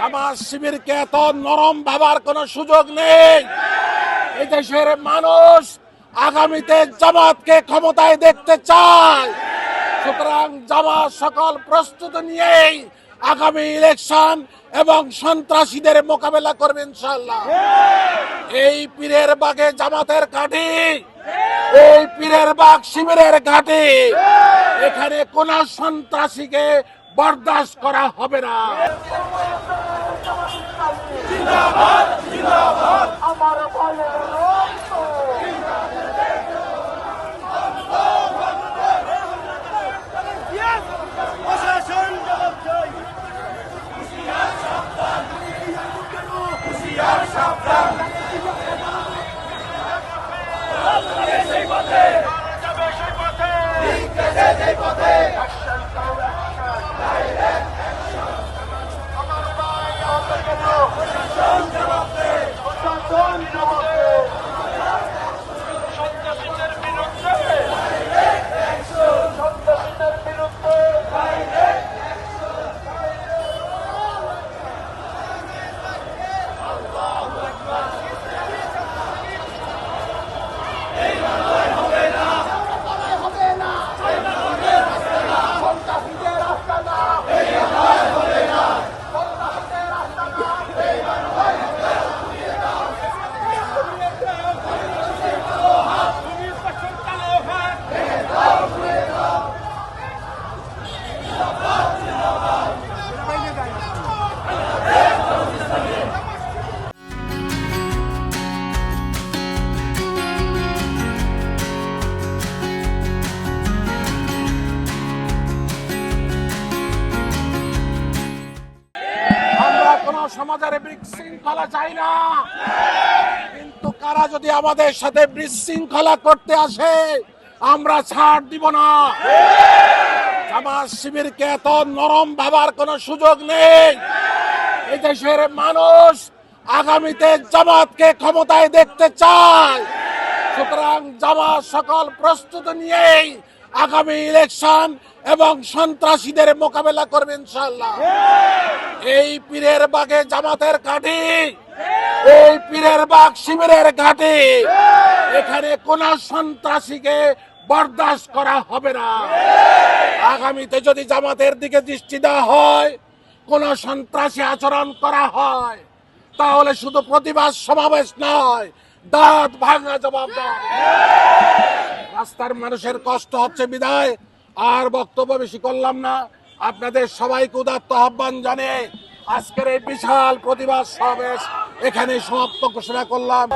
জামাত শিবিরকে এত নরম ভাবার কোনো সুযোগ নেই। এই দেশের মানুষ আগামীতে জামাতকে ক্ষমতায় দেখতে চায়। সুতরাং জামাত সকল প্রস্তুতি নিয়েই আগামী ইলেকশন এবং সন্ত্রাসীদের মোকাবেলা করবে ইনশাল্লাহ এই পীরের বাগে জামাতের ঘাঁটি, এই পীরের বাগ শিবিরের ঘাঁটি, এখানে কোন সন্ত্রাসীকে বরদাস্ত করা হবে না। আমার ভাইয়ের সমাজের বিশৃঙ্খলা চাই না। কিন্তু কারা যদি আমাদের সাথে বিশৃঙ্খলা করতে আসে, আমরা ছাড় দিব না। জামাত শিবিরকে এত নরম ভাবার কোনো সুযোগ নেই। এই দেশের মানুষ আগামীতে জামাতকে ক্ষমতায় দেখতে চায়। সুতরাং জামাত সকল প্রস্তুতি নিয়েই আগামী ইলেকশন এবং সন্ত্রাসীদের মোকাবেলা করবে ইনশাল্লাহ এই পীরের বাগে জামাতের ঘাঁটি, এই পীরের বাগ শিবিরের ঘাঁটি, এখানে কোন সন্ত্রাসীকে বরদাস্ত করা হবে না আগামীতে যদি জামাতের দিকে দৃষ্টি দেওয়া হয়, কোন সন্ত্রাসী আচরণ করা হয়, তাহলে শুধু প্রতিবাদ সমাবেশ নয়, দাঁত ভাঙা জবাব হবে। রাস্তার মানুষের কষ্ট হচ্ছে বিদায়। আর বক্তব্য বেশি করলাম না। আপনাদের সবাইকে উদাত্ত আহ্বান জানে আজকের এই বিশাল প্রতিবাদ সমাবেশ এখানে সমাপ্ত ঘোষণা করলাম।